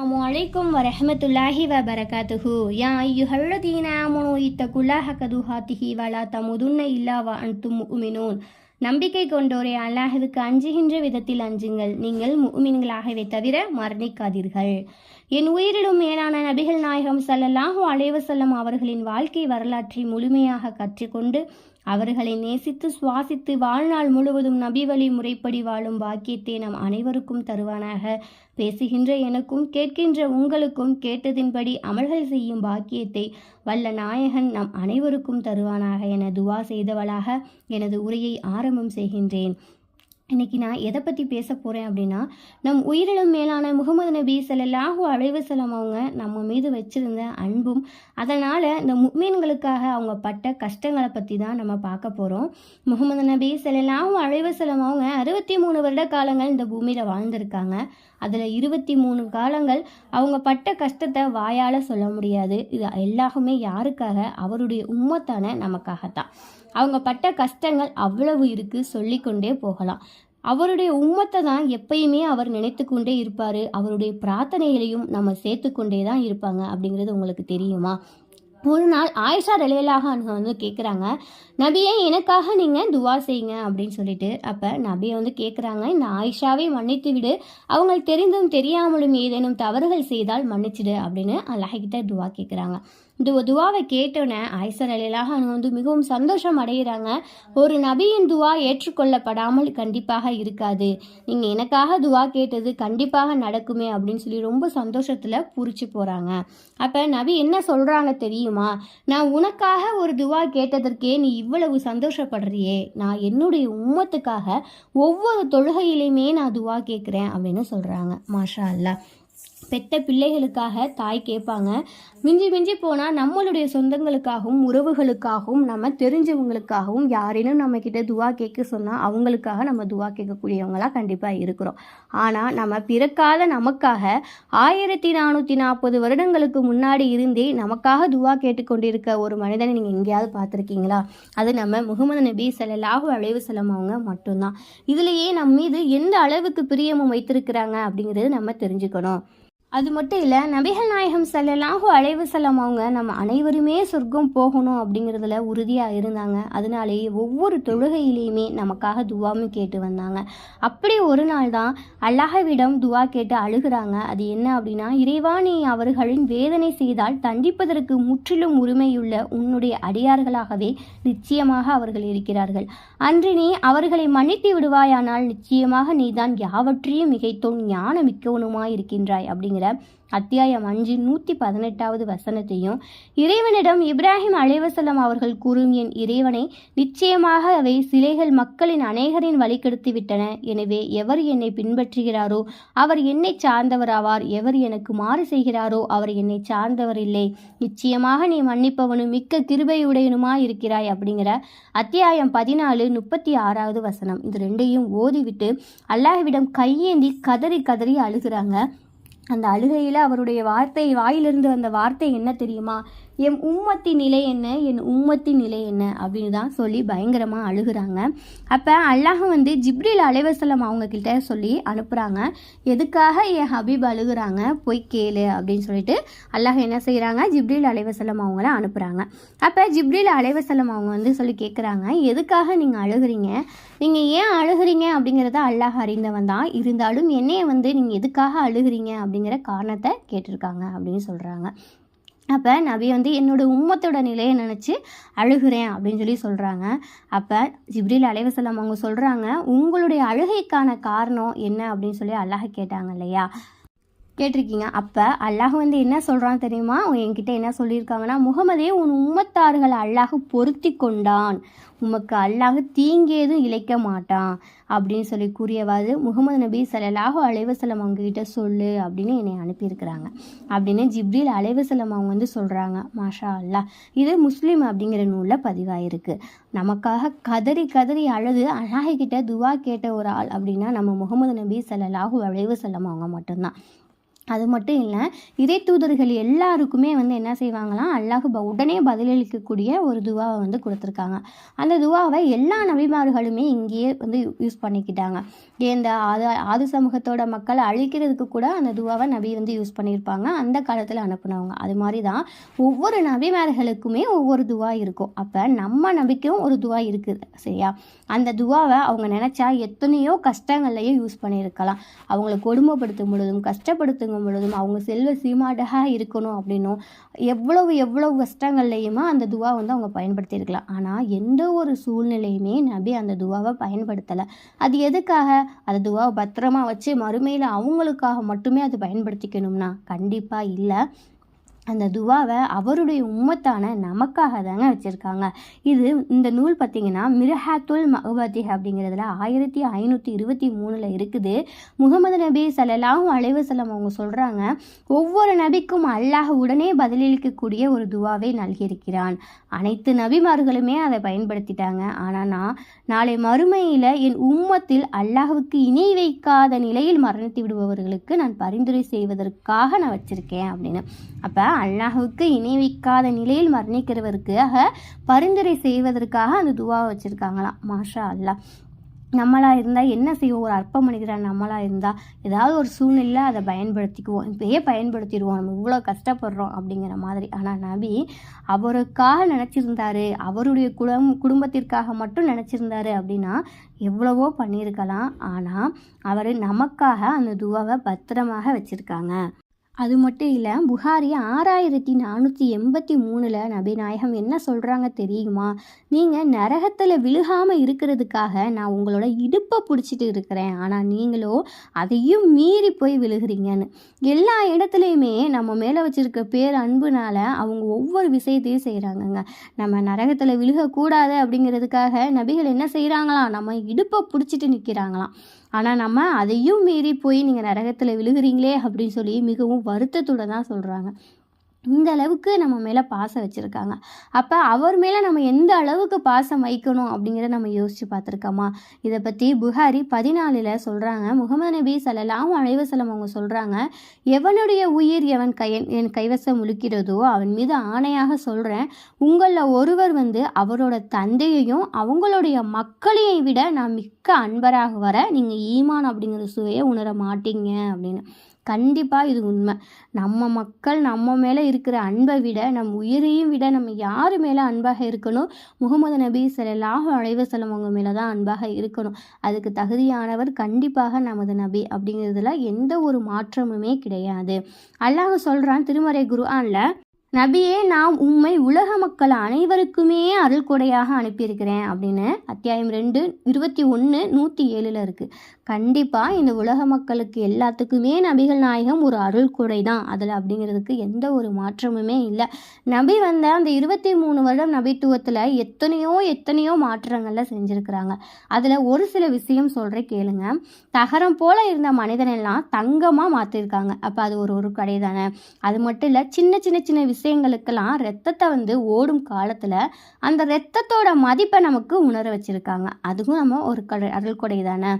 அஸ்ஸலாமு அலைக்கும் வரஹமத்துல்லாஹி வ பரகாத்துஹு யா ஐயுஹல்லதீன ஆமனு இத்தகுல்லாஹ கதுஹாத்திஹி வலா தமுதுன்ன இல்லா வ அன்தும் முஃமினூன். நம்பிக்கை கொண்டோரே அல்லாஹுவுக்கு அஞ்சுகின்ற விதத்தில் அஞ்சுங்கள். நீங்கள் முமின்களாகவே தவிர மரணிக்காதீர்கள். என் உயிரிலும் மேலான நபிகள் நாயகம் சல்லல்லாஹு அலைவசல்லம் அவர்களின் வாழ்க்கை வரலாற்றை முழுமையாக கற்றுக்கொண்டு அவர்களை நேசித்து சுவாசித்து வாழ்நாள் முழுவதும் நபி வழி முறைப்படி வாழும் பாக்கியத்தை நம் அனைவருக்கும் தருவானாக. பேசுகின்ற எனக்கும் கேட்கின்ற உங்களுக்கும் கேட்டதின்படி அமல்கள் செய்யும் பாக்கியத்தை வல்ல நாயகன் நம் அனைவருக்கும் தருவானாக என துவா செய்தவளாக எனது உரையை ஆரம்பம் செய்கின்றேன். இன்னைக்கு நான் எதை பற்றி பேச போகிறேன் அப்படின்னா நம் உயிரிலும் மேலான முகமது நபி ஸல்லல்லாஹு அலைஹி வஸல்லம் அவங்க நம்ம மீது வச்சுருந்த அன்பும் அதனால் இந்த முக்மீன்களுக்காக அவங்க பட்ட கஷ்டங்களை பற்றி தான் நம்ம பார்க்க போகிறோம் முகமது நபி ஸல்லல்லாஹு அலைஹி வஸல்லம் அவங்க அறுபத்தி மூணு வருட காலங்கள் இந்த பூமியில் வாழ்ந்திருக்காங்க. அதில் இருபத்தி மூணு காலங்கள் அவங்க பட்ட கஷ்டத்தை வாயால் சொல்ல முடியாது. இது எல்லாமே யாருக்காக? அவருடைய உம்மத்தான நமக்காகத்தான். அவங்க பட்ட கஷ்டங்கள் அவ்வளவு இருக்குது சொல்லிக்கொண்டே போகலாம். அவருடைய உம்மத்தை தான் எப்பயுமே அவர் நினைத்து கொண்டே இருப்பார். அவருடைய பிரார்த்தனைகளையும் நம்ம சேர்த்து கொண்டே தான் இருப்பாங்க அப்படிங்கிறது உங்களுக்கு தெரியுமா? ஒரு நாள் ஆயிஷா ரலேலாக அவங்க வந்து கேட்குறாங்க நபியை எனக்காக நீங்கள் துவா செய்யுங்க அப்படின்னு சொல்லிட்டு அப்போ நபியை வந்து கேட்குறாங்க இந்த ஆயிஷாவை மன்னித்து விடு. அவங்களுக்கு தெரிந்தும் தெரியாமலும் ஏதேனும் தவறுகள் செய்தால் மன்னிச்சிடு அப்படின்னு அல்லாஹிட்ட துவா கேட்குறாங்க இந்த துவாவை கேட்டோன்னே ஐசர் அலிலாக அவங்க வந்து மிகவும் சந்தோஷம் அடைகிறாங்க. ஒரு நபியின் துவா ஏற்றுக்கொள்ளப்படாமல் கண்டிப்பாக இருக்காது. நீங்கள் எனக்காக துவா கேட்டது கண்டிப்பாக நடக்குமே அப்படின்னு சொல்லி ரொம்ப சந்தோஷத்தில் பூரிச்சு போகிறாங்க அப்போ நபி என்ன சொல்கிறாங்க தெரியுமா? நான் உனக்காக ஒரு துவா கேட்டதற்கே நீ இவ்வளவு சந்தோஷப்படுறியே. நான் என்னுடைய உம்மத்துக்காக ஒவ்வொரு தொழுகையிலையுமே நான் துவா கேட்குறேன் அப்படின்னு சொல்கிறாங்க மாஷா அல்லா பெற்ற பிள்ளைகளுக்காக தாய் கேட்பாங்க. மிஞ்சி மிஞ்சி போனால் நம்மளுடைய சொந்தங்களுக்காகவும் உறவுகளுக்காகவும் நம்ம தெரிஞ்சவங்களுக்காகவும் யாரேனும் நம்ம கிட்ட துவா கேட்க சொன்னால் அவங்களுக்காக நம்ம துவா கேட்கக்கூடியவங்களாக கண்டிப்பாக இருக்கிறோம். ஆனால் நம்ம பிறக்காத நமக்காக ஆயிரத்தி நானூற்றி நாற்பது வருடங்களுக்கு முன்னாடி இருந்தே நமக்காக துவா கேட்டுக்கொண்டிருக்க ஒரு மனிதனை நீங்கள் எங்கேயாவது பார்த்துருக்கீங்களா? அது நம்ம முகமது நபி ஸல்லல்லாஹு அழைவு செல்லம் அவங்க மட்டும்தான். இதுலேயே நம் மீது எந்த அளவுக்கு பிரியமும் வைத்திருக்கிறாங்க அப்படிங்கிறது நம்ம தெரிஞ்சுக்கணும். அது மட்டும் இல்லை நபிகள் நாயகம் ஸல்லல்லாஹு அழைவு செல்லம் அவங்க நம்ம அனைவருமே சொர்க்கம் போகணும் அப்படிங்கிறதுல உறுதியாக இருந்தாங்க. அதனாலேயே ஒவ்வொரு தொழுகையிலையுமே நமக்காக துவாவும் கேட்டு வந்தாங்க. அப்படி ஒரு நாள் தான் அல்லாஹவிடம் துவா கேட்டு அழுகிறாங்க. அது என்ன அப்படின்னா இறைவா நீ அவர்களின் வேதனை செய்தால் தண்டிப்பதற்கு முற்றிலும் உரிமையுள்ள உன்னுடைய அடியார்களாகவே நிச்சயமாக அவர்கள் இருக்கிறார்கள். அன்று நீ அவர்களை மன்னித்து விடுவாயானால் நிச்சயமாக நீதான் யாவற்றையும் மிகைத்தோன் ஞான மிக்கவனுமாய் இருக்கின்றாய் அப்படிங்கிற அத்தியாயம் அஞ்சு நூற்றி பதினெட்டாவது வசனத்தையும் இறைவனிடம் இப்ராஹிம் அலைவசல்லம் அவர்கள் கூறும் என் இறைவனை நிச்சயமாக அவை சிலைகள் மக்களின் அநேகரின் வழிகெடுத்து விட்டன. எனவே எவர் என்னை பின்பற்றுகிறாரோ அவர் என்னை சார்ந்தவராவார். எவர் எனக்கு மாறு செய்கிறாரோ அவர் என்னை சார்ந்தவர் இல்லை நிச்சயமாக நீ மன்னிப்பவனும் மிக்க கிருபையுடையனுமாய் இருக்கிறாய் அப்படிங்கிற அத்தியாயம் பதினாலு முப்பத்தி ஆறாவது வசனம். இது ரெண்டையும் ஓதிவிட்டு அல்லாஹ்விடம் கையேந்தி கதறி கதறி அழுகிறாங்க. அந்த அழுகையில் அவருடைய வார்த்தை வாயிலிருந்து வந்த வார்த்தை என்ன தெரியுமா? என் உம்மத்தின் நிலை என்ன? என் உம்மத்தின் நிலை என்ன? அப்படின்னு தான் சொல்லி பயங்கரமாக அழுகிறாங்க. அப்போ அல்லாஹ் வந்து ஜிப்ரில் அலைவசலம் அவங்க கிட்ட சொல்லி அனுப்புகிறாங்க எதுக்காக என் ஹபீப் அழுகுறாங்க? போய் கேளு அப்படின்னு சொல்லிட்டு அல்லாஹ் என்ன செய்கிறாங்க ஜிப்ரில் அலைவசலம் அவங்கள அனுப்புகிறாங்க அப்போ ஜிப்ரில் அலைவசலம் அவங்க வந்து சொல்லி கேட்குறாங்க எதுக்காக நீங்கள் அழுகுறீங்க? நீங்கள் ஏன் அழுகுறீங்க? அப்படிங்கிறத அல்லாஹ் அறிந்தவன் தான். இருந்தாலும் என்னைய வந்து நீங்கள் எதுக்காக அழுகுறீங்க அப்படிங்கிற காரணத்தை கேட்டிருக்காங்க அப்படின்னு சொல்கிறாங்க அப்போ நபி வந்து என்னோட உம்மத்தோட நிலையை நினச்சி அழுகிறேன் அப்படின்னு சொல்லி சொல்கிறாங்க அப்போ ஜிப்ரில் அலைவசல்லம் அவங்க சொல்கிறாங்க உங்களுடைய அழுகைக்கான காரணம் என்ன? அப்படின்னு சொல்லி அல்லாஹ் கேட்டாங்க இல்லையா? கேட்டிருக்கீங்க. அப்போ அல்லாஹ் வந்து என்ன சொல்கிறான் தெரியுமா? என்கிட்ட என்ன சொல்லியிருக்காங்கன்னா முகமதே உன் உம்மத்தார்களை அல்லாஹ் பொருத்தி கொண்டான். உமக்கு அல்லாஹ் தீங்கேதும் இழைக்க மாட்டான். அப்படின்னு சொல்லி கூறியவாறு முகமது நபி சல்லாஹூ அலைவசலம் அவங்ககிட்ட சொல்லு அப்படின்னு என்னை அனுப்பியிருக்கிறாங்க. அப்படின்னு ஜிப்ரில் அலைவசலம் அவங்க வந்து சொல்கிறாங்க மாஷா அல்லாஹ் இது முஸ்லீம் அப்படிங்கிற நூலில் பதிவாயிருக்கு. நமக்காக கதறி கதறி அழுது அல்லாஹிக்கிட்ட துவா கேட்ட ஒரு ஆள் அப்படின்னா நம்ம முகமது நபி சல்லாஹூ அலைவசலம் அவங்க மட்டும்தான். அது மட்டும் இல்லை இறை தூதர்கள் எல்லாருக்குமே வந்து என்ன செய்வாங்களாம் அல்லாஹ் உடனே பதிலளிக்கக்கூடிய ஒரு துவாவை வந்து கொடுத்துருக்காங்க. அந்த துவாவை எல்லா நபிமார்களுமே இங்கேயே வந்து யூஸ் பண்ணிக்கிட்டாங்க. இந்த ஆது ஆது சமூகத்தோட மக்களை அழிக்கிறதுக்கு கூட அந்த துவாவை நபி வந்து யூஸ் பண்ணியிருப்பாங்க. அந்த காலத்தில் அனுப்புனவங்க. அது மாதிரி தான் ஒவ்வொரு நபிமார்களுக்குமே ஒவ்வொரு துவா இருக்கும். அப்போ நம்ம நபிக்கும் ஒரு துவா இருக்குது சரியா? அந்த துவாவை அவங்க நினச்சா எத்தனையோ கஷ்டங்கள்லையும் யூஸ் பண்ணியிருக்கலாம். அவங்கள கொடுமைப்படுத்தும் பொழுதும் போகும் பொழுதும் அவங்க செல்வ சீமாட்டாக இருக்கணும் அப்படின்னும் எவ்வளவு எவ்வளவு கஷ்டங்கள்லையுமே அந்த துவா வந்து அவங்க பயன்படுத்தியிருக்கலாம். ஆனால் எந்த ஒரு சூழ்நிலையுமே நபி அந்த துவாவை பயன்படுத்தலை. அது எதுக்காக? அந்த துவாவை பத்திரமா வச்சு மறுமையில் அவங்களுக்காக மட்டுமே அது பயன்படுத்திக்கணும்னா கண்டிப்பாக இல்லை. அந்த துவாவை அவருடைய உம்மத்தான நமக்காக தாங்க வச்சுருக்காங்க. இது இந்த நூல் பார்த்திங்கன்னா மிருஹாத்துல் மஹபதி அப்படிங்கிறதுல ஆயிரத்தி ஐநூற்றி இருபத்தி மூணில் இருக்குது. முகமது நபி ஸல்லல்லாஹு அலைஹி செல்லம் அவங்க சொல்கிறாங்க ஒவ்வொரு நபிக்கும் அல்லாஹ் உடனே பதிலளிக்கக்கூடிய ஒரு துவாவை நல்கியிருக்கிறான். அனைத்து நபிமார்களுமே அதை பயன்படுத்திட்டாங்க. ஆனால் நான் நாளை மறுமையில் என் உம்மத்தில் அல்லாஹுக்கு இணை வைக்காத நிலையில் மரணித்து விடுபவர்களுக்கு நான் பரிந்துரை செய்வதற்காக நான் வச்சுருக்கேன் அப்படின்னு. அப்போ அல்லாஹுக்கு இணைவிக்காத நிலையில் மரணிக்கிறவருக்காக பரிந்துரை செய்வதற்காக அந்த துவாவை வச்சுருக்காங்களாம். மாஷா அல்லாஹ். நம்மளாக இருந்தால் என்ன செய்வோம்? ஒரு அற்ப மனிதராக நம்மளாக இருந்தால் ஏதாவது ஒரு சூழ்நிலை அதை பயன்படுத்திக்குவோம். இப்பயே பயன்படுத்திடுவோம். நம்ம இவ்வளோ கஷ்டப்படுறோம் அப்படிங்கிற மாதிரி. ஆனால் நபி அவருக்காக நினச்சிருந்தாரு. அவருடைய குடும் குடும்பத்திற்காக மட்டும் நினச்சிருந்தாரு அப்படின்னா எவ்வளவோ பண்ணியிருக்கலாம். ஆனால் அவர் நமக்காக அந்த துவாவை பத்திரமாக வச்சுருக்காங்க. அது மட்டும் இல்லை புகாரி ஆறாயிரத்தி நானூற்றி எண்பத்தி மூணில் நபிநாயகம் என்ன சொல்கிறாங்க தெரியுமா? நீங்கள் நரகத்தில் விழுகாமல் இருக்கிறதுக்காக நான் உங்களோட இடுப்பை பிடிச்சிட்டு இருக்கிறேன். ஆனால் நீங்களோ அதையும் மீறி போய் விழுகிறீங்கன்னு. எல்லா இடத்துலையுமே நம்ம மேலே வச்சுருக்க பேர் அன்புனால் அவங்க ஒவ்வொரு விஷயத்தையும் செய்கிறாங்கங்க நம்ம நரகத்தில் விழுகக்கூடாது அப்படிங்கிறதுக்காக நபிகள் என்ன செய்கிறாங்களாம் நம்ம இடுப்பை பிடிச்சிட்டு நிற்கிறாங்களாம் ஆனால் நம்ம அதையும் மீறி போய் நீங்கள் நரகத்தில் விழுகிறீங்களே அப்படின்னு சொல்லி மிகவும் வருத்தத்துடன் தான் சொல்கிறாங்க இந்த அளவுக்கு நம்ம மேலே பாசம் வச்சுருக்காங்க. அப்போ அவர் மேலே நம்ம எந்த அளவுக்கு பாசம் வைக்கணும் அப்படிங்கிறத நம்ம யோசித்து பார்த்துருக்கோமா? இதை பற்றி புகாரி பதினாலில் சொல்கிறாங்க முகமது நபி ஸல்லல்லாஹு அழைவசலம் அவங்க சொல்கிறாங்க எவனுடைய உயிர் எவன் கை என் கைவசம் முழுக்கிறதோ அவன் மீது ஆணையாக சொல்கிறேன் உங்களில் ஒருவர் வந்து அவரோட தந்தையையும் அவங்களுடைய மக்களையும் விட நான் மிக்க அன்பராக வர நீங்கள் ஈமான் அப்படிங்கிற சுவையை உணர மாட்டீங்க அப்படின்னு. கண்டிப்பாக இது உண்மை. நம்ம மக்கள் நம்ம மேலே இருக்கிற அன்பை விட நம் உயிரையும் விட நம்ம யார் மேலே அன்பாக இருக்கணும்? முகமது நபி ஸல்லல்லாஹு அழைவு செல்லவங்க மேலே தான் அன்பாக இருக்கணும். அதுக்கு தகுதியானவர் கண்டிப்பாக நமது நபி அப்படிங்கிறதுல எந்த ஒரு மாற்றமுமே கிடையாது. அல்லாஹ் சொல்கிறான் திருமறை குருஆனில் நபியே நான் உம்மை உலக மக்கள் அனைவருக்குமே அருள் கொடையாக அனுப்பியிருக்கிறேன் அப்படின்னு அத்தியாயம் ரெண்டு இருபத்தி ஒன்று நூற்றி ஏழில் இருக்குது கண்டிப்பாக இந்த உலக மக்களுக்கு எல்லாத்துக்குமே நபிகள் நாயகம் ஒரு அருள் கொடை தான் அதில் அப்படிங்கிறதுக்கு எந்த ஒரு மாற்றமுமே இல்லை. நபி வந்த அந்த இருபத்தி மூணு வருடம் நபித்துவத்தில் எத்தனையோ எத்தனையோ மாற்றங்களில் செஞ்சுருக்கிறாங்க. அதில் ஒரு சில விஷயம் சொல்கிறேன் கேளுங்க. தகரம் போல் இருந்த மனிதனெல்லாம் தங்கமாக மாற்றிருக்காங்க அப்போ அது ஒரு ஒரு கடை தானே அது மட்டும் இல்லை சின்ன சின்ன சின்ன விஷயங்களுக்கெல்லாம் ரத்தத்தை வந்து ஓடும் காலத்தில் அந்த ரத்தத்தோட மதிப்பை நமக்கு உணர வச்சுருக்காங்க. அதுவும் நம்ம ஒரு கடை அருள் கொடை தானே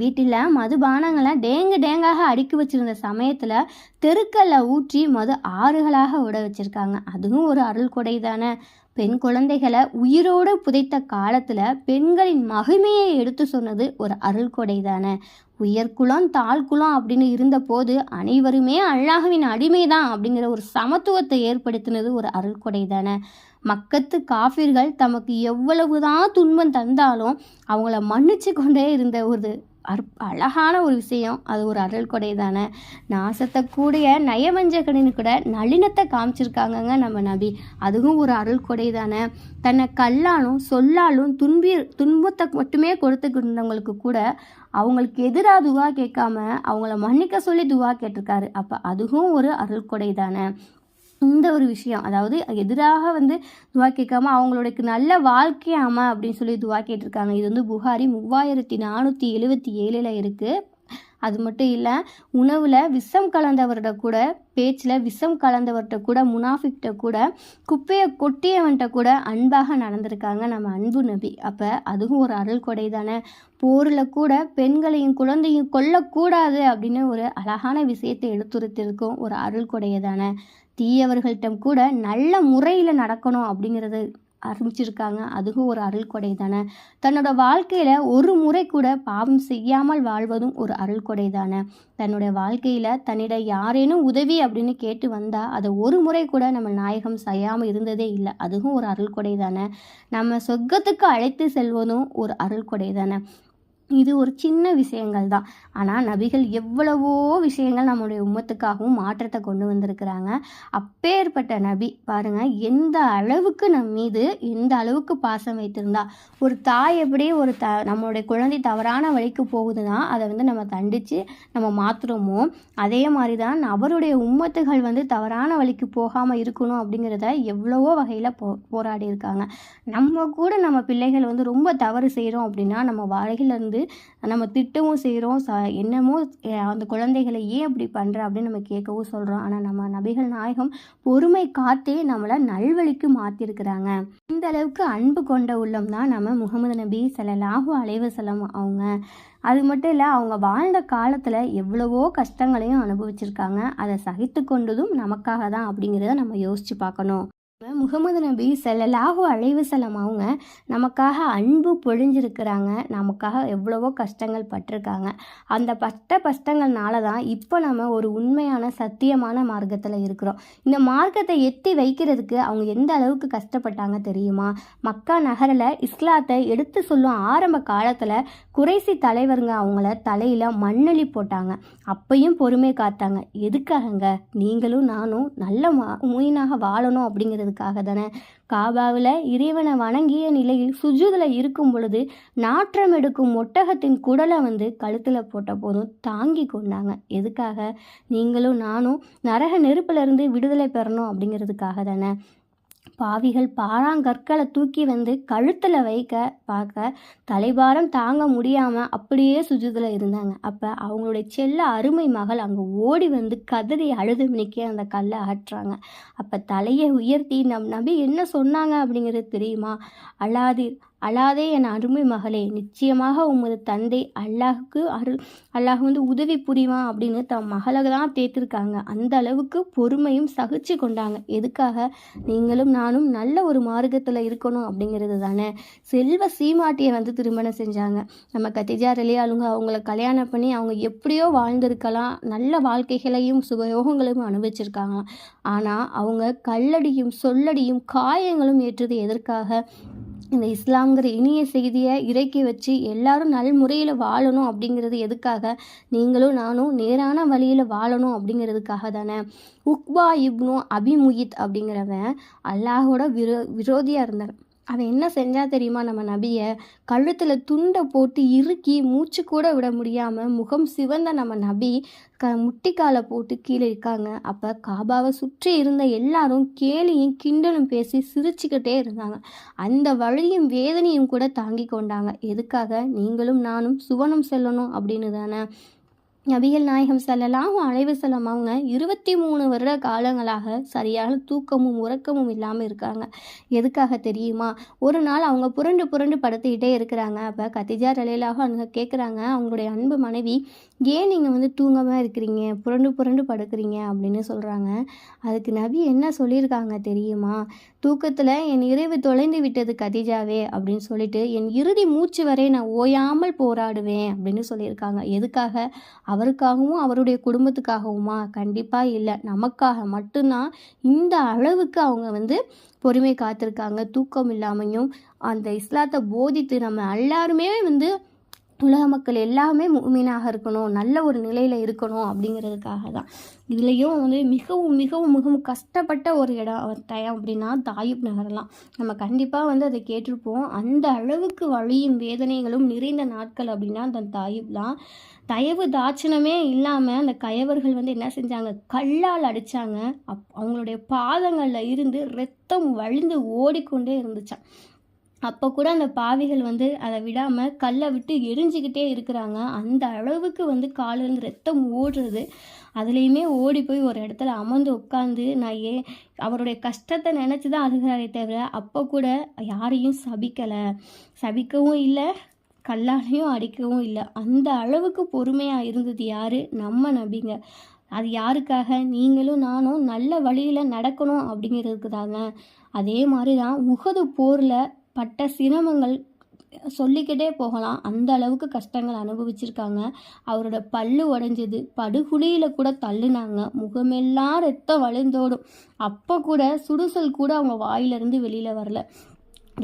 வீட்டில் மதுபானங்களை டேங்கு டேங்காக அடுக்கி வச்சுருந்த சமயத்தில் தெருக்கல்ல ஊற்றி மது ஆறுகளாக விட வச்சுருக்காங்க. அதுவும் ஒரு அருள் கொடை தானே பெண் குழந்தைகளை உயிரோடு புதைத்த காலத்தில் பெண்களின் மகிமையை எடுத்து சொன்னது ஒரு அருள் கொடை தானே உயர்குலம் தாழ்குலம் அப்படின்னு இருந்தபோது அனைவருமே அல்லாஹுவின் அடிமை தான் அப்படிங்கிற ஒரு சமத்துவத்தை ஏற்படுத்தினது ஒரு அருள்கொடை தானே. மக்கத்து காஃபிர்கள் தமக்கு எவ்வளவுதான் துன்பம் தந்தாலும் அவங்கள மன்னிச்சு கொண்டே இருந்த ஒரு அற் அழகான ஒரு விஷயம். அது ஒரு அருள் கொடை தானே. நாசத்தை கூடிய நயவஞ்சகனின் கூட நளினத்தை காமிச்சிருக்காங்கங்க நம்ம நபி. அதுவும் ஒரு அருள் கொடை தானே. தன்னை கல்லாலும் சொல்லாலும் துன்பி துன்பத்தை மட்டுமே கொடுத்துக்கிட்டு இருந்தவங்களுக்கு கூட அவங்களுக்கு எதிராக துவா கேட்காம அவங்கள மன்னிக்க சொல்லி துவா கேட்டிருக்காரு. அப்போ அதுவும் ஒரு அருள்கொடை தானே? இந்த ஒரு விஷயம். அதாவது எதிராக வந்து துவா கேட்காம அவங்களுக்கு நல்ல வாழ்க்கை அம அப்படின்னு சொல்லி துவா கேட்டிருக்காங்க. இது வந்து புகாரி மூவாயிரத்தி நானூற்றி எழுபத்தி ஏழில் இருக்குது அது மட்டும் இல்லை உணவில் விஷம் கலந்தவர்கிட்ட கூட பேச்சில் விஷம் கலந்தவர்கிட்ட கூட முனாஃபிக்கிட்ட கூட குப்பையை கொட்டியவன்கிட்ட கூட அன்பாக நடந்திருக்காங்க நம்ம அன்பு நபி. அப்போ அதுவும் ஒரு அருள் கொடை தானே போரில் கூட பெண்களையும் குழந்தையும் கொல்லக்கூடாது அப்படின்னு ஒரு அழகான விஷயத்தை எடுத்துரைத்திருக்கும் ஒரு அருள் கொடையை தானே தீயவர்கள்ட்ட கூட நல்ல முறையில் நடக்கணும் அப்படிங்கிறது ஆரம்பிச்சிருக்காங்க அதுவும் ஒரு அருள் கொடை தானே. தன்னோட வாழ்க்கையில் ஒரு முறை கூட பாவம் செய்யாமல் வாழ்வதும் ஒரு அருள் கொடை தானே. தன்னுடைய வாழ்க்கையில் தன்னிடம் யாரேனும் உதவி அப்படின்னு கேட்டு வந்தால் அதை ஒரு முறை கூட நம்ம நாயகம் செய்யாமல் இருந்ததே இல்லை. அதுவும் ஒரு அருள் கொடை தானே. நம்ம சொர்க்கத்துக்கு அழைத்து செல்வதும் ஒரு அருள் கொடை தானே. இது ஒரு சின்ன விஷயங்கள் தான். ஆனால் நபிகள் எவ்வளவோ விஷயங்கள் நம்முடைய உம்மத்துக்காகவும் மாற்றத்தை கொண்டு வந்திருக்கிறாங்க. அப்பேற்பட்ட நபி பாருங்க எந்த அளவுக்கு நம் மீது எந்த அளவுக்கு பாசம் வைத்திருந்தா ஒரு தாய் எப்படி ஒரு த நம்மளுடைய குழந்தை தவறான வழிக்கு போகுதுன்னா அதை வந்து நம்ம தண்டித்து நம்ம மாற்றுறோமோ அதே மாதிரி தான் அவருடைய உம்மத்துகள் வந்து தவறான வழிக்கு போகாமல் இருக்கணும் அப்படிங்கிறத எவ்வளவோ வகையில் போ போராடி இருக்காங்க. நம்ம கூட நம்ம பிள்ளைகள் வந்து ரொம்ப தவறு செய்கிறோம் அப்படின்னா நம்ம வாழ்க்கையிலேருந்து நம்ம திட்டவும் செய்கிறோம் ச என்னமோ அந்த குழந்தைகளை ஏன் அப்படி பண்ணுற அப்படின்னு நம்ம கேட்கவும் சொல்கிறோம் ஆனால் நம்ம நபிகள் நாயகம் பொறுமை காத்தே நம்மளை நல்வழிக்கு மாற்றிருக்கிறாங்க இந்த அளவுக்கு அன்பு கொண்ட உள்ளம் தான் நம்ம முகமது நபி ஸல்லல்லாஹு அலைஹி வஸல்லம் அவங்க. அது மட்டும் இல்லை அவங்க வாழ்ந்த காலத்தில் எவ்வளவோ கஷ்டங்களையும் அனுபவிச்சிருக்காங்க. அதை சகித்து கொண்டதும் நமக்காக தான் அப்படிங்கிறத நம்ம யோசித்து பார்க்கணும். முகமது நபி ஸல்லல்லாஹு அழைவு செல்லம் அவங்க நமக்காக அன்பு பொழிஞ்சிருக்கிறாங்க. நமக்காக எவ்வளவோ கஷ்டங்கள் பட்டிருக்காங்க. அந்த பட்ட கஷ்டங்கள்னால தான் இப்போ நம்ம ஒரு உண்மையான சத்தியமான மார்க்கத்தில் இருக்கிறோம். இந்த மார்க்கத்தை எத்தி வைக்கிறதுக்கு அவங்க எந்த அளவுக்கு கஷ்டப்பட்டாங்க தெரியுமா? மக்கா நகரில் இஸ்லாத்தை எடுத்து சொல்லும் ஆரம்ப காலத்தில் குறைசி தலைவருங்க அவங்கள தலையில் மண்ணளி போட்டாங்க. அப்பையும் பொறுமை காத்தாங்க. எதுக்காகங்க? நீங்களும் நானும் நல்ல மா மூயினாக வாழணும் அப்படிங்கிறதுக்காக தானே. காபாவில் இறைவனை வணங்கிய நிலையில் சுஜூதில் இருக்கும் பொழுது நாற்றம் எடுக்கும் ஒட்டகத்தின் குடலை வந்து கழுத்தில் போட்ட போதும் தாங்கி கொண்டாங்க. எதுக்காக? நீங்களும் நானும் நரக நெருப்பிலிருந்து விடுதலை பெறணும் அப்படிங்கிறதுக்காக தானே. பாவிகள் பாறாங்கற்களை தூக்கி வந்து கழுத்தில் வைக்க பார்க்க தலைபாரம் தாங்க முடியாமல் அப்படியே சுஜித்தில் இருந்தாங்க. அப்போ அவங்களுடைய செல்ல அருமை மகள் அங்கே ஓடி வந்து கதறி அழுது மினிக்க அந்த கல்லை ஆட்டுறாங்க. அப்போ தலையை உயர்த்தி நம் நம்பி என்ன சொன்னாங்க அப்படிங்கிறது தெரியுமா? அழாதீர். அழாதே என் அருமை மகளே நிச்சயமாக உமது தந்தை அல்லாஹுக்கு அருள் அல்லாஹ் வந்து உதவி புரிவான் அப்படின்னு தம் மகளை தான் தேத்திருக்காங்க. அந்த அளவுக்கு பொறுமையும் சகிச்சு கொண்டாங்க. எதுக்காக? நீங்களும் நானும் நல்ல ஒரு மார்க்கத்தில் இருக்கணும் அப்படிங்கிறது தானே. செல்வ சீமாட்டியை வந்து திருமணம் செஞ்சாங்க. நம்ம கத்திஜா ரெலியாளுங்க அவங்கள கல்யாணம் பண்ணி அவங்க எப்படியோ வாழ்ந்திருக்கலாம். நல்ல வாழ்க்கைகளையும் சுகயோகங்களையும் அனுபவிச்சிருக்காங்களாம். ஆனால் அவங்க கல்லடியும் சொல்லடியும் காயங்களும் ஏற்றது எதற்காக? இந்த இஸ்லாம்ங்கிற இனிய செய்தியை இறக்கி வச்சு எல்லாரும் நல்முறையில் வாழணும் அப்படிங்கிறது எதுக்காக? நீங்களும் நானும் நேரான வழியில் வாழணும் அப்படிங்கிறதுக்காக தானே. உக்பா இப்னு அபிமுயித் அப்படிங்கிறவன் அல்லாஹோட விரோ விரோதியாக இருந்தவன் அவன் என்ன செஞ்சா தெரியுமா நம்ம நபியை? கழுத்தில் துண்டை போட்டு இறுக்கி மூச்சு கூட விட முடியாமல் முகம் சிவந்த நம்ம நபி க முட்டிக்காலை போட்டு கீழே இருக்காங்க. அப்போ காபாவை சுற்றி இருந்த எல்லாரும் கேலியும் கிண்டலும் பேசி சிரிச்சுக்கிட்டே இருந்தாங்க. அந்த வழியும் வேதனையும் கூட தாங்கி கொண்டாங்க. எதுக்காக? நீங்களும் நானும் சுவனம் செல்லணும் அப்படின்னு தானே. நபிகள் நாயகம் செல்லலாம் அழைவு செல்லம் அவங்க இருபத்தி மூணு வருட காலங்களாக சரியான தூக்கமும் உறக்கமும் இல்லாமல் இருக்காங்க. எதுக்காக தெரியுமா? ஒரு நாள் அவங்க புரண்டு புரண்டு படுத்துக்கிட்டே இருக்கிறாங்க. அப்போ கத்திஜா ரலையிலாக அவங்க கேட்குறாங்க அவங்களுடைய அன்பு மனைவி ஏன் நீங்கள் வந்து தூங்காமல் இருக்கிறீங்க? புரண்டு புரண்டு படுக்கிறீங்க? அப்படின்னு சொல்கிறாங்க அதுக்கு நபி என்ன சொல்லியிருக்காங்க தெரியுமா? தூக்கத்தில் என் இறைவு தொலைந்து விட்டது கதிஜாவே அப்படின்னு சொல்லிட்டு என் இறுதி மூச்சு வரை நான் ஓயாமல் போராடுவேன் அப்படின்னு சொல்லியிருக்காங்க. எதுக்காக? அவருக்காகவும் அவருடைய குடும்பத்துக்காகவுமா? கண்டிப்பாக இல்லை. நமக்காக மட்டும்தான் இந்த அளவுக்கு அவங்க வந்து பொறுமை காத்திருக்காங்க. தூக்கம் இல்லாமையும் அந்த இஸ்லாத்தை போதித்து நம்ம எல்லாருமே வந்து உலக மக்கள் எல்லாமே மீனாக இருக்கணும் நல்ல ஒரு நிலையில் இருக்கணும் அப்படிங்கிறதுக்காக தான். இதுலேயும் வந்து மிகவும் மிகவும் மிகவும் கஷ்டப்பட்ட ஒரு இடம் டயம் அப்படின்னா தாயூப் நகரெல்லாம் நம்ம கண்டிப்பாக வந்து அதை கேட்டிருப்போம். அந்த அளவுக்கு வழியும் வேதனைகளும் நிறைந்த நாட்கள் அப்படின்னா அந்த தாயிப் தான். தயவு தாட்சணமே இல்லாமல் அந்த கயவர்கள் வந்து என்ன செஞ்சாங்க? கல்லால் அடித்தாங்க அப் அவங்களுடைய பாதங்களில் இருந்து ரத்தம் வழிந்து ஓடிக்கொண்டே இருந்துச்சான் அப்போ கூட அந்த பாவிகள் வந்து அதை விடாமல் கல்லை விட்டு எரிஞ்சுக்கிட்டே இருக்கிறாங்க. அந்த அளவுக்கு வந்து காலிலிருந்து ரத்தம் ஓடுறது. அதுலேயுமே ஓடி போய் ஒரு இடத்துல அமர்ந்து உட்காந்து நான் ஏன் அவருடைய கஷ்டத்தை நினச்சி தான் அழுகிறாரே தவிர அப்போ கூட யாரையும் சபிக்கலை. சபிக்கவும் இல்லை கல்லாலையும் அடிக்கவும் இல்லை. அந்த அளவுக்கு பொறுமையாக இருந்தது யார்? நம்ம நபிங்க. அது யாருக்காக? நீங்களும் நானும் நல்ல வழியில் நடக்கணும் அப்படிங்கிறதுக்கு தாங்க அதே மாதிரி தான் உகது போரில் பட்ட சிரமங்கள் சொல்லிக்கிட்டே போகலாம். அந்த அளவுக்கு கஷ்டங்கள் அனுபவிச்சிருக்காங்க. அவரோட பல்லு உடைஞ்சது. படுகுழியில் கூட தள்ளுனாங்க. முகமெல்லாம் ரத்தம் வழிந்தோடும். அப்போ கூட சுடுசல் கூட அவங்க வாயிலிருந்து வெளியில் வரல.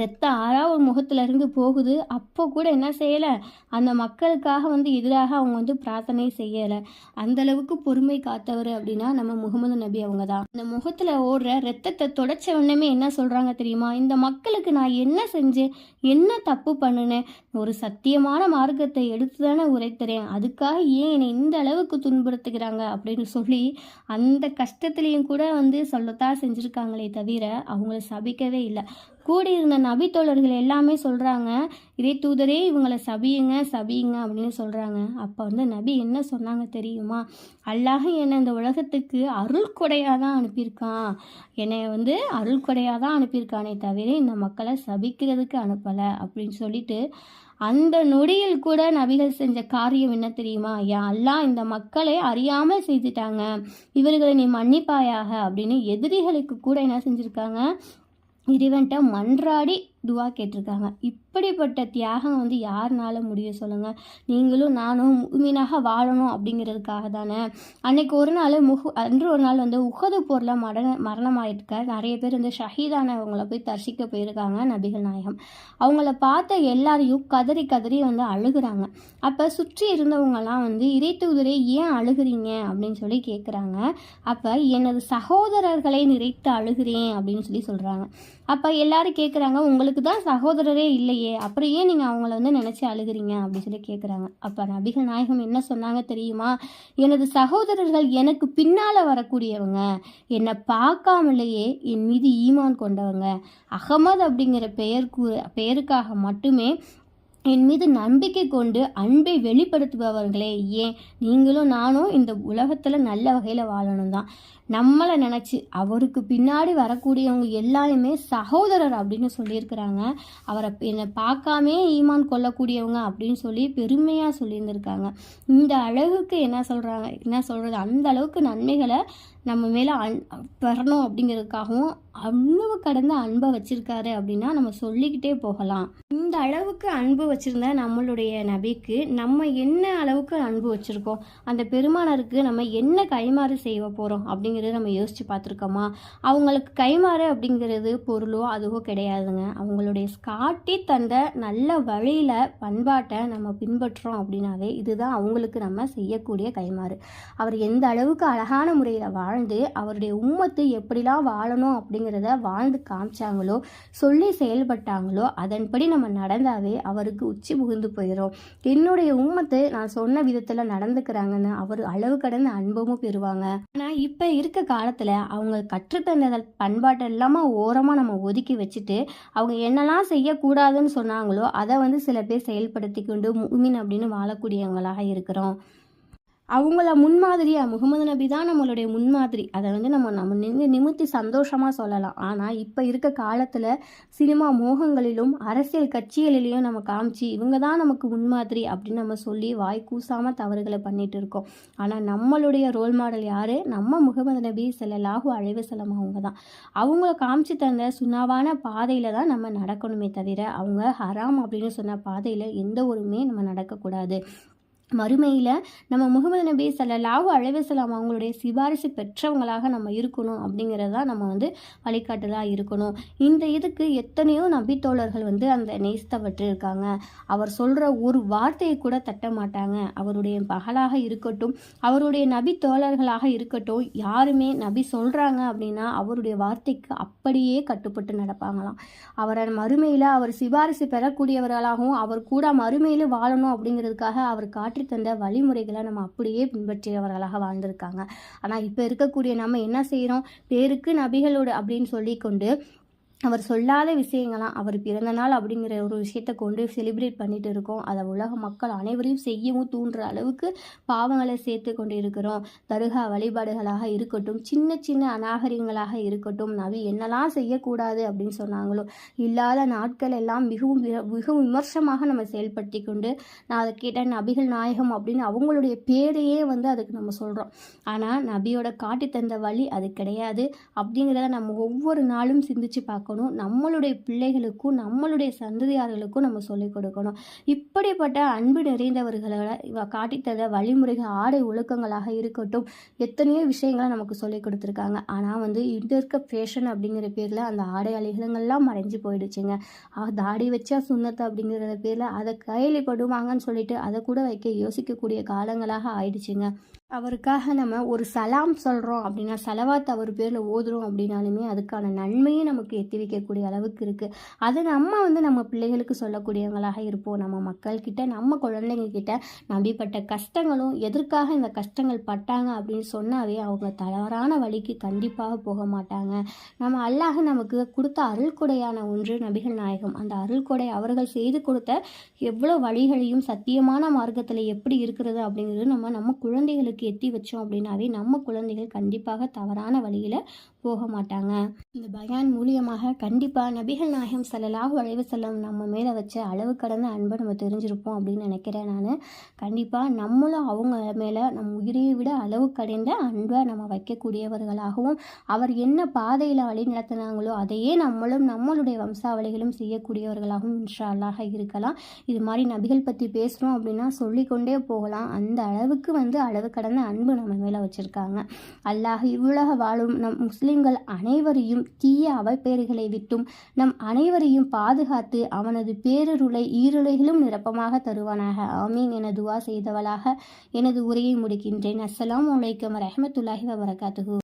ரத்த ஆறா ஒரு முகத்துல இருந்து போகுது. அப்போ கூட என்ன செய்யலை? அந்த மக்களுக்காக வந்து எதிராக அவங்க வந்து பிரார்த்தனை செய்யலை. அந்த அளவுக்கு பொறுமை காத்தவர் அப்படின்னா நம்ம முகமது நபி அவங்க தான் அந்த முகத்தில் ஓடுற ரத்தத்தை தொடச்ச உடனே என்ன சொல்கிறாங்க தெரியுமா? இந்த மக்களுக்கு நான் என்ன செஞ்சேன் என்ன தப்பு பண்ணுனேன் ஒரு சத்தியமான மார்க்கத்தை எடுத்து தானே உரைத்துறேன். அதுக்காக ஏன் என்னை இந்த அளவுக்கு துன்புறுத்துக்கிறாங்க அப்படின்னு சொல்லி அந்த கஷ்டத்துலேயும் கூட வந்து சொல்லத்தான் செஞ்சுருக்காங்களே தவிர அவங்கள சபிக்கவே இல்லை. கூடியிருந்த நபி தோழர்கள் எல்லாமே சொல்கிறாங்க இதே தூதரே இவங்களை சபியுங்க சபியுங்க அப்படின்னு சொல்கிறாங்க அப்போ வந்து நபி என்ன சொன்னாங்க தெரியுமா? அல்லாஹ் என்னை இந்த உலகத்துக்கு அருள் கொடையாக தான் அனுப்பியிருக்கான். என்னை வந்து அருள் கொடையாக தான் அனுப்பியிருக்கானே தவிர இந்த மக்களை சபிக்கிறதுக்கு அனுப்பலை அப்படின்னு சொல்லிட்டு அந்த நொடியில் கூட நபிகள் செஞ்ச காரியம் என்ன தெரியுமா? யா அல்லாஹ் இந்த மக்களை அறியாமல் செய்துட்டாங்க. இவர்களை நீ மன்னிப்பாயாக அப்படின்னு எதிரிகளுக்கு கூட என்ன செஞ்சுருக்காங்க? ఇరివెంట మండ్రాడి துவா கேட்டிருக்காங்க. இப்படிப்பட்ட தியாகம் வந்து யாருனால முடியும் சொல்லுங்கள் நீங்களும் நானும் மீனாக வாழணும் அப்படிங்கிறதுக்காக தானே? அன்னைக்கு ஒரு நாள் முகு அன்று ஒரு நாள் வந்து உகது போரில் மரண மரணமாயிருக்க. நிறைய பேர் வந்து ஷஹீதானவங்களை போய் தரிசிக்க போயிருக்காங்க நபிகள் நாயகம். அவங்கள பார்த்த எல்லாரையும் கதறி கதறி வந்து அழுகுறாங்க. அப்போ சுற்றி இருந்தவங்கலாம் வந்து இறை தூதரே ஏன் அழுகுறீங்க? அப்படின்னு சொல்லி கேட்குறாங்க அப்போ எனது சகோதரர்களை நிறைத்து அழுகிறேன் அப்படின்னு சொல்லி சொல்கிறாங்க அப்போ எல்லாரும் கேட்குறாங்க உங்களுக்கு தான் சகோதரரே இல்லையே. அப்புறம் ஏன் நீங்கள் அவங்கள வந்து நினச்சி அழுகிறீங்க? அப்படின்னு சொல்லி கேட்குறாங்க அப்போ நபிகள் நாயகம் என்ன சொன்னாங்க தெரியுமா? எனது சகோதரர்கள் எனக்கு பின்னால் வரக்கூடியவங்க. என்னை பார்க்காமலேயே என் மீது ஈமான் கொண்டவங்க. அகமது அப்படிங்கிற பெயர் கூ பெயருக்காக மட்டுமே என் மீது நம்பிக்கை கொண்டு அன்பை வெளிப்படுத்துபவர்களே. ஏன்? நீங்களும் நானும் இந்த உலகத்தில் நல்ல வகையில் வாழணும் தான் நம்மளை நினச்சி அவருக்கு பின்னாடி வரக்கூடியவங்க எல்லாருமே சகோதரர் அப்படின்னு சொல்லியிருக்கிறாங்க. அவரை என்னை பார்க்காமே ஈமான் கொள்ளக்கூடியவங்க அப்படின்னு சொல்லி பெருமையாக சொல்லியிருந்திருக்காங்க. இந்த அளவுக்கு என்ன சொல்கிறாங்க என்ன சொல்கிறது அந்த அளவுக்கு நன்மைகளை நம்ம மேலே அன் பெறணும் அப்படிங்கிறதுக்காகவும் அவ்வளவு கடந்த அன்பை வச்சுருக்காரு அப்படின்னா நம்ம சொல்லிக்கிட்டே போகலாம். இந்த அளவுக்கு அன்பு வச்சுருந்த நம்மளுடைய நபிக்கு நம்ம என்ன அளவுக்கு அன்பு வச்சுருக்கோம்? அந்த பெருமானருக்கு நம்ம என்ன கைமாறு செய்ய போகிறோம் அப்படிங்கிற அப்படிங்கிறத நம்ம யோசித்து பார்த்துருக்கோமா? அவங்களுக்கு கைமாறு அப்படிங்கிறது பொருளோ அதுவோ கிடையாதுங்க. அவங்களுடைய காட்டி தந்த நல்ல வழியில் பண்பாட்டை நம்ம பின்பற்றுறோம் அப்படின்னாவே இதுதான் அவங்களுக்கு நம்ம செய்யக்கூடிய கைமாறு. அவர் எந்த அளவுக்கு அழகான முறையில் வாழ்ந்து அவருடைய உம்மத்து எப்படிலாம் வாழணும் அப்படிங்கிறத வாழ்ந்து காமிச்சாங்களோ சொல்லி செயல்பட்டாங்களோ அதன்படி நம்ம நடந்தாவே அவருக்கு உச்சி புகுந்து போயிடும் என்னுடைய உம்மத்து நான் சொன்ன விதத்தில் நடந்துக்கிறாங்கன்னு அவர் அளவு கடந்த அன்பமும் பெறுவாங்க. ஆனால் இப்போ இருக்க இருக்க காலத்தில் அவங்க கற்றுத்தந்த பண்பாட்டை எல்லாமே ஓரமாக நம்ம ஒதுக்கி வச்சுட்டு அவங்க என்னெல்லாம் செய்யக்கூடாதுன்னு சொன்னாங்களோ அதை வந்து சில பேர் செயல்படுத்தி கொண்டு மூமின் அப்படின்னு வாழக்கூடியவங்களாக இருக்கிறோம். அவங்கள முன்மாதிரியாக முகமது நபி தான் நம்மளுடைய முன்மாதிரி. அதை வந்து நம்ம நம்ம நின்று நிமித்தி சந்தோஷமாக சொல்லலாம். ஆனால் இப்போ இருக்க காலத்தில் சினிமா மோகங்களிலும் அரசியல் கட்சிகளிலையும் நம்ம காமிச்சு இவங்க தான் நமக்கு முன்மாதிரி அப்படின்னு நம்ம சொல்லி வாய் கூசாமல் தவறுகளை பண்ணிகிட்டு இருக்கோம். ஆனால் நம்மளுடைய ரோல் மாடல் யார்? நம்ம முகமது நபி செல்லலாகு அழைவு செல்லம் அவங்க தான். அவங்கள காமிச்சு தந்த சுண்ணாவான பாதையில் தான் நம்ம நடக்கணுமே தவிர அவங்க ஹராம் அப்படின்னு சொன்ன பாதையில் எந்த ஒருமே நம்ம நடக்கக்கூடாது. மறுமையில் நம்ம முகமது நபி சல்லாஹு அலைவசலாம் அவங்களுடைய சிபாரிசு பெற்றவங்களாக நம்ம இருக்கணும் அப்படிங்கிறது தான் நம்ம வந்து வழிகாட்டுதலாக இருக்கணும். இந்த இதுக்கு எத்தனையோ நபித்தோழர்கள் வந்து அந்த நேசத்தை இருக்காங்க அவர் சொல்கிற ஒரு வார்த்தையை கூட தட்ட மாட்டாங்க. அவருடைய பகலாக இருக்கட்டும் அவருடைய நபி தோழர்களாக இருக்கட்டும் யாருமே நபி சொல்கிறாங்க அப்படின்னா அவருடைய வார்த்தைக்கு அப்படியே கட்டுப்பட்டு நடப்பாங்களாம். அவரை மறுமையில் அவர் சிபாரிசு பெறக்கூடியவர்களாகவும் அவர் கூட மறுமையில் வாழணும் அப்படிங்கிறதுக்காக அவர் காற்று காட்டி தந்த வழிமுறைகளை நம்ம அப்படியே பின்பற்றியவர்களாக வாழ்ந்திருக்காங்க. ஆனால் இப்போ இருக்கக்கூடிய நம்ம என்ன செய்கிறோம் பேருக்கு நபிகளோடு அப்படின்னு சொல்லி கொண்டு அவர் சொல்லாத விஷயங்களாம் அவர் பிறந்த நாள் அப்படிங்கிற ஒரு விஷயத்தை கொண்டு செலிப்ரேட் பண்ணிட்டு இருக்கோம். அதை உலக மக்கள் அனைவரையும் செய்யவும் தூண்டுற அளவுக்கு பாவங்களை சேர்த்து கொண்டு இருக்கிறோம் தருகா வழிபாடுகளாக இருக்கட்டும் சின்ன சின்ன அநாகரிகங்களாக இருக்கட்டும் நபி என்னெல்லாம் செய்யக்கூடாது அப்படின்னு சொன்னாங்களோ இல்லாத நாட்கள் எல்லாம் மிகவும் மிகவும் விமர்சமாக நம்ம செயல்படுத்தி கொண்டு நான் அதை கேட்டேன் நபிகள் நாயகம் அப்படின்னு அவங்களுடைய பேரையே வந்து அதுக்கு நம்ம சொல்கிறோம் ஆனால் நபியோட காட்டி தந்த வழி அது கிடையாது அப்படிங்கிறத நம்ம ஒவ்வொரு நாளும் சிந்திச்சு பார்க்கணும். நம்மளுடைய பிள்ளைகளுக்கும் நம்மளுடைய சந்ததியார்களுக்கும் நம்ம சொல்லிக் கொடுக்கணும். இப்படிப்பட்ட அன்பு நிறைந்தவர்களோட இவ வழிமுறைகள் ஆடை ஒழுக்கங்களாக இருக்கட்டும் எத்தனையோ விஷயங்களை நமக்கு சொல்லிக் கொடுத்துருக்காங்க. ஆனால் வந்து இன்டர் இருக்க ஃபேஷன் அப்படிங்கிற பேரில் அந்த ஆடை அழிகளங்கள்லாம் மறைஞ்சு போயிடுச்சுங்க. தாடி வச்சா சுண்ணத்தை அப்படிங்கிற பேரில் அதை கையில் படுவாங்கன்னு சொல்லிட்டு அதை கூட வைக்க யோசிக்கக்கூடிய காலங்களாக ஆயிடுச்சுங்க. அவருக்காக நம்ம ஒரு சலாம் சொல்கிறோம் அப்படின்னா செலவாத்து அவர் பேரில் ஓதுறோம் அப்படின்னாலுமே அதுக்கான நன்மையும் நமக்கு எத்தி வைக்கக்கூடிய அளவுக்கு இருக்குது அதை நம்ம வந்து நம்ம பிள்ளைகளுக்கு சொல்லக்கூடியவங்களாக இருப்போம். நம்ம மக்கள்கிட்ட நம்ம குழந்தைங்கக்கிட்ட நம்பிப்பட்ட கஷ்டங்களும் எதற்காக இந்த கஷ்டங்கள் பட்டாங்க அப்படின்னு சொன்னாவே அவங்க தவறான வழிக்கு கண்டிப்பாக போக மாட்டாங்க. நம்ம அல்லாஹ் நமக்கு கொடுத்த அருள்கொடையான ஒன்று நபிகள் நாயகம். அந்த அருள்கொடை அவர்கள் செய்து கொடுத்த எவ்வளோ வழிகளையும் சத்தியமான மார்க்கத்தில் எப்படி இருக்கிறது அப்படிங்கிறது நம்ம நம்ம குழந்தைகளுக்கு எத்தி வச்சோம் அப்படின்னாவே நம்ம குழந்தைகள் கண்டிப்பாக தவறான வழியில் போக மாட்டாங்க இந்த பயான் மூலியமாக கண்டிப்பாக நபிகள் நாயகம் செல்லலாக அழைவு செல்லும் நம்ம மேலே வச்ச அளவு கடந்த அன்பை நம்ம தெரிஞ்சிருப்போம் அப்படின்னு நினைக்கிறேன் நான். கண்டிப்பாக நம்மளும் அவங்க மேலே நம் உயிரையை விட அளவு கடந்த அன்பை நம்ம வைக்கக்கூடியவர்களாகவும் அவர் என்ன பாதையில் வழி நடத்தினாங்களோ அதையே நம்மளும் நம்மளுடைய வம்சாவளிகளும் செய்யக்கூடியவர்களாகவும் இன்ஷா அல்லாக இருக்கலாம். இது மாதிரி நபிகள் பற்றி பேசுகிறோம் அப்படின்னா சொல்லிக்கொண்டே போகலாம். அந்த அளவுக்கு வந்து அளவு கடந்த அன்பு நம்ம மேலே வச்சுருக்காங்க. அல்லாஹ் இவ்வுலக வாழும் நம் முஸ்லீம் முஸ்லிம்கள் அனைவரையும் தீய அவப்பெயர்களை விட்டும் நம் அனைவரையும் பாதுகாத்து அவனது பேரருளை ஈருலைகளும் நிரப்பமாக தருவானாக. ஆமீன். என துவா செய்தவளாக எனது உரையை முடிக்கின்றேன். அஸ்லாம் வலைக்கம் வரஹ்மத்துல்லாஹி வபரகாத்துஹு.